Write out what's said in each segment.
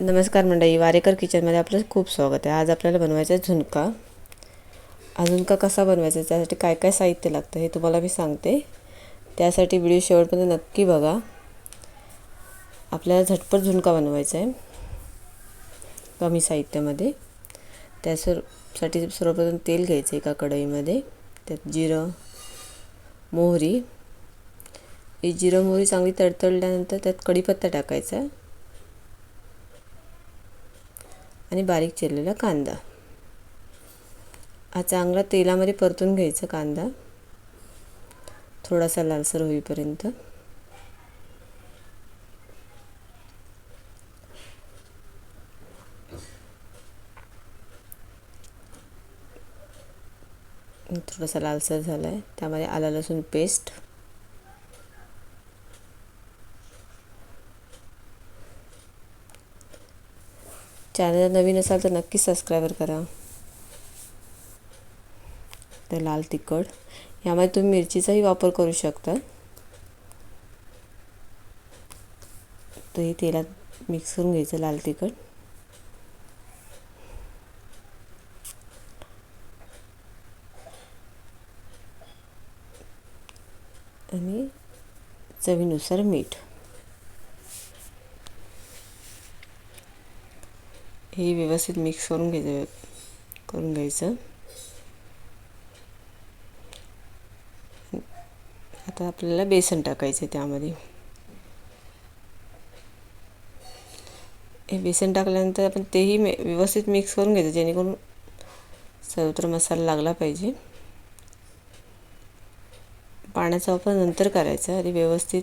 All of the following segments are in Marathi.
नमस्कार मंडळी वारेकर किचनमध्ये आपलं खूप स्वागत आहे. आज आपल्याला बनवायचं आहे झुणका. हा झुणका कसा बनवायचा त्यासाठी काय काय साहित्य लागतं हे तुम्हाला मी सांगते. त्यासाठी व्हिडिओ शेवटपर्यंत नक्की बघा. आपल्याला झटपट झुणका बनवायचा आहे. कमी साहित्यामध्ये. त्यासाठी सर्वप्रथम तेल घ्यायचं एका कढईमध्ये. त्यात जिरं मोहरी. ही जिरं मोहरी चांगली तडतडल्यानंतर त्यात कढीपत्ता टाकायचा आणि बारीक चिरलेला कांदा. हा चांगला तेलामध्ये परतून घ्यायचा कांदा. थोडासा लालसर होईपर्यंत. थोडासा लालसर झाला आहे त्यामध्ये आला लसूण पेस्ट चॅनल नवीन असाल तर नक्की सबस्क्राईबर करा. तर लाल तिखट. यामध्ये तुम्ही मिरचीचाही वापर करू शकता. तर हे तेलात मिक्स करून घ्यायचं लाल तिखट. आणि चवीनुसार मीठ. हे व्यवस्थित मिक्स करून घ्यायचं करून घ्यायचं. आता आपल्याला बेसन टाकायचं त्यामध्ये. हे बेसन टाकल्यानंतर आपण तेही व्यवस्थित मिक्स करून घ्यायचं जेणेकरून सर्वत्र मसाला लागला पाहिजे. पाण्याचा वापर नंतर करायचा आणि व्यवस्थित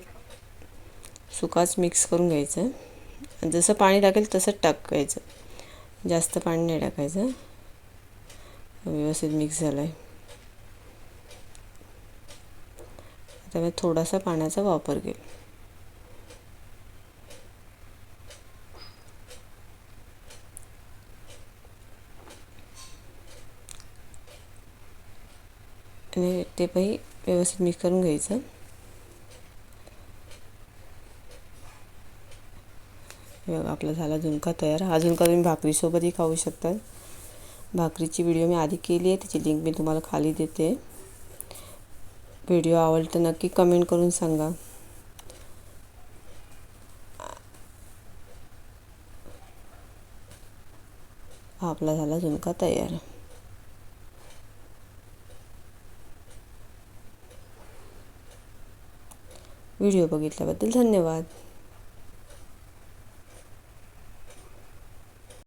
सुकाच मिक्स करून घ्यायचं. जसं पाणी टाकेल तसंच टाकायचं. जास्त पाणी नाही टाकायचं. व्यवस्थित मिक्स झालं आहे त्यामुळे थोडासा पाण्याचा वापर केला. आणि ते पाही व्यवस्थित मिक्स करून घ्यायचं. बघा आपला झाला झुणका तयार. हा झुणका तुम्ही भाकरीसोबतही खाऊ शकता भाकरीची व्हिडिओ मी आधी केली आहे त्याची लिंक मी तुम्हाला खाली देते. व्हिडिओ आवडला तर नक्की कमेंट करून सांगा. हा आपला झाला झुणका तयार. व्हिडिओ बघितल्याबद्दल धन्यवाद.